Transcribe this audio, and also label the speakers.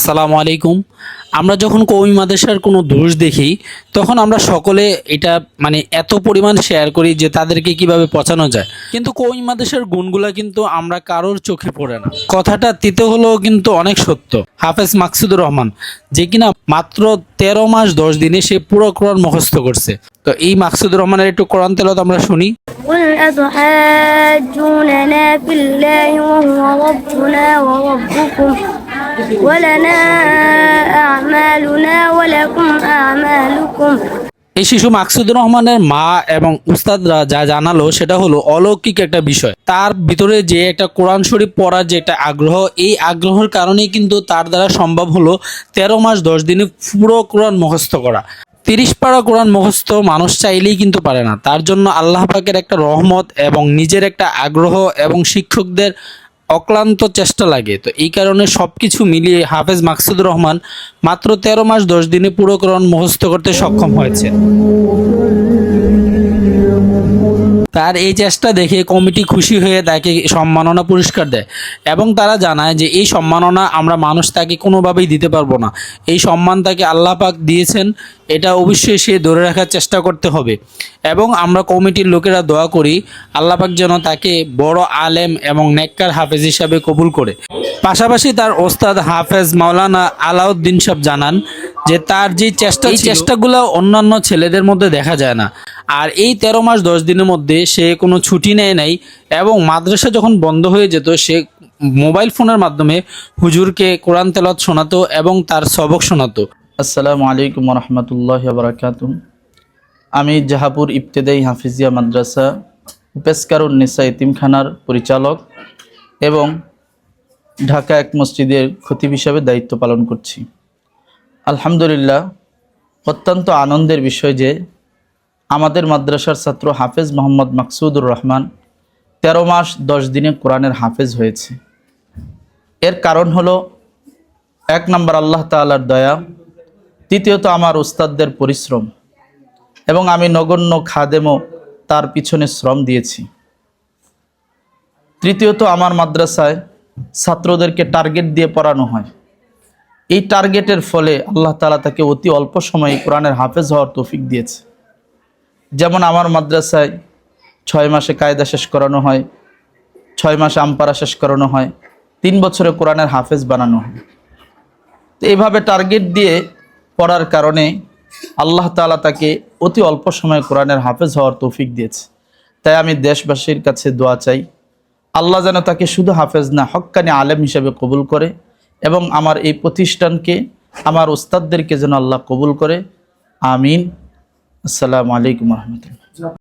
Speaker 1: আসসালামু আলাইকুম আমরা যখন কৌমি মাদ্রাসার কোনো দোষ দেখি তখন আমরা সকলে এটা মানে এত পরিমাণ শেয়ার করি যে তাদেরকে কিভাবে পচানো যায় কিন্তু কৌমি মাদ্রাসার গুণগুলা কিন্তু আমরা কারোর চোখে পড়ে না কথাটা তিতে হলেও কিন্তু অনেক সত্য হাফেজ মাকসুদুর রহমান যে কিনা মাত্র তেরো মাস দশ দিনে সে পুরো কোরআন মুখস্থ করছে তো এই মাকসুদুর রহমানের একটু কোরআন তেলত আমরা শুনি
Speaker 2: قل أتحاجوننا في الله وهو ربنا وربكم ولنا أعمالنا ولكم أعمالكم
Speaker 1: এই শিশু মাকসুদুর রহমানের মা এবং উস্তাদরা যা জানালো সেটা হলো অলৌকিক একটা বিষয় তার ভিতরে যে একটা কোরআন শরীফ পড়ার যে একটা আগ্রহ এই আগ্রহের কারণেই কিন্তু তার দ্বারা সম্ভব হলো তেরো মাস দশ দিনে পুরো কোরআন মুখস্থ করা তিরিশ পাড়া কোরআন মুখস্থ মানুষ চাইলেই কিন্তু পারে না তার জন্য আল্লাহ পাকের একটা রহমত এবং নিজের একটা আগ্রহ এবং শিক্ষকদের অক্লান্ত চেষ্টা লাগে। তো এই কারণে সব কিছু মিলিয়ে হাফেজ মাকসুদুর রহমান মাত্র তেরো মাস দশ দিনে পুরো কোরআন মুখস্থ করতে সক্ষম হয়েছে তার এই চেষ্টা দেখে কমিটি খুশি হয়ে তাকে সম্মাননা পুরস্কার দেয় এবং তারা জানায় যে এই সম্মাননা আমরা মানুষ তাকে কোনোভাবেই দিতে পারব না। এই সম্মান তাকে আল্লাহ পাক দিয়েছেন, এটা অবশ্যই সে ধরে রাখার চেষ্টা করতে হবে। এবং আমরা কমিটির লোকেরা দোয়া করি, আল্লাহ পাক যেন তাকে বড় আলেম এবং নেককার হাফেজ হিসাবে কবুল করে। পাশাপাশি তার ওস্তাদ হাফেজ মাওলানা আলাউদ্দিন সাহেব জানান যে তার যে চেষ্টা এই চেষ্টাগুলো অন্যান্য ছেলেদের মধ্যে দেখা যায় না। আর এই তেরো মাস দশ দিনের মধ্যে সে কোনো ছুটি নেয় নাই এবং মাদ্রাসা যখন বন্ধ হয়ে যেত সে মোবাইল ফোনের মাধ্যমে হুজুরকে কোরআন তেলত শোনাতো এবং তার সবক শোনাতো।
Speaker 3: আসসালামু আলাইকুম রহমতুল্লাহ বারাকাতুম আমি জাহাপুর ইবতেদাই হাফিজিয়া মাদ্রাসা উপেস্কারুন নিসা ইতিমখানার পরিচালক এবং ঢাকা এক মসজিদের খতিব হিসাবে দায়িত্ব পালন করছি। আলহামদুলিল্লাহ, অত্যন্ত আনন্দের বিষয় যে আমাদের মাদ্রাসার ছাত্র হাফেজ মোহাম্মদ মাকসুদুর রহমান তেরো মাস দশ দিনে কোরআনের হাফেজ হয়েছে। এর কারণ হলো, এক নম্বর আল্লাহ তাআলার দয়া তৃতীয়ত আমার উস্তাদদের পরিশ্রম, এবং আমি নগণ্য খাদেমও তার পিছনে শ্রম দিয়েছি। তৃতীয়ত আমার মাদ্রাসায় ছাত্রদেরকে টার্গেট দিয়ে পড়ানো হয়। এই টার্গেটের ফলে আল্লাহ তালা তাকে অতি অল্প সময়ে কোরআনের হাফেজ হওয়ার তৌফিক দিয়েছে। যেমন আমার মাদ্রাসায় ছয় মাসে কায়দা শেষ করানো হয়, ছয় মাসে আমপারা শেষ করানো হয়, তিন বছরে কোরআনের হাফেজ বানানো হয়। তো এইভাবে টার্গেট দিয়ে পড়ার কারণে আল্লাহ তাআলা তাকে অতি অল্প সময়ে কোরআনের হাফেজ হওয়ার তৌফিক দিয়েছে। তাই আমি দেশবাসীর কাছে দোয়া চাই, আল্লাহ যেন তাকে শুধু হাফেজ না, হক্কানি আলেম হিসেবে কবুল করে এবং আমার এই প্রতিষ্ঠানকে আমার ওস্তাদদেরকে যেন আল্লাহ কবুল করে। আমিন। আসসালামু আলাইকুম রহমতুল্লাহ।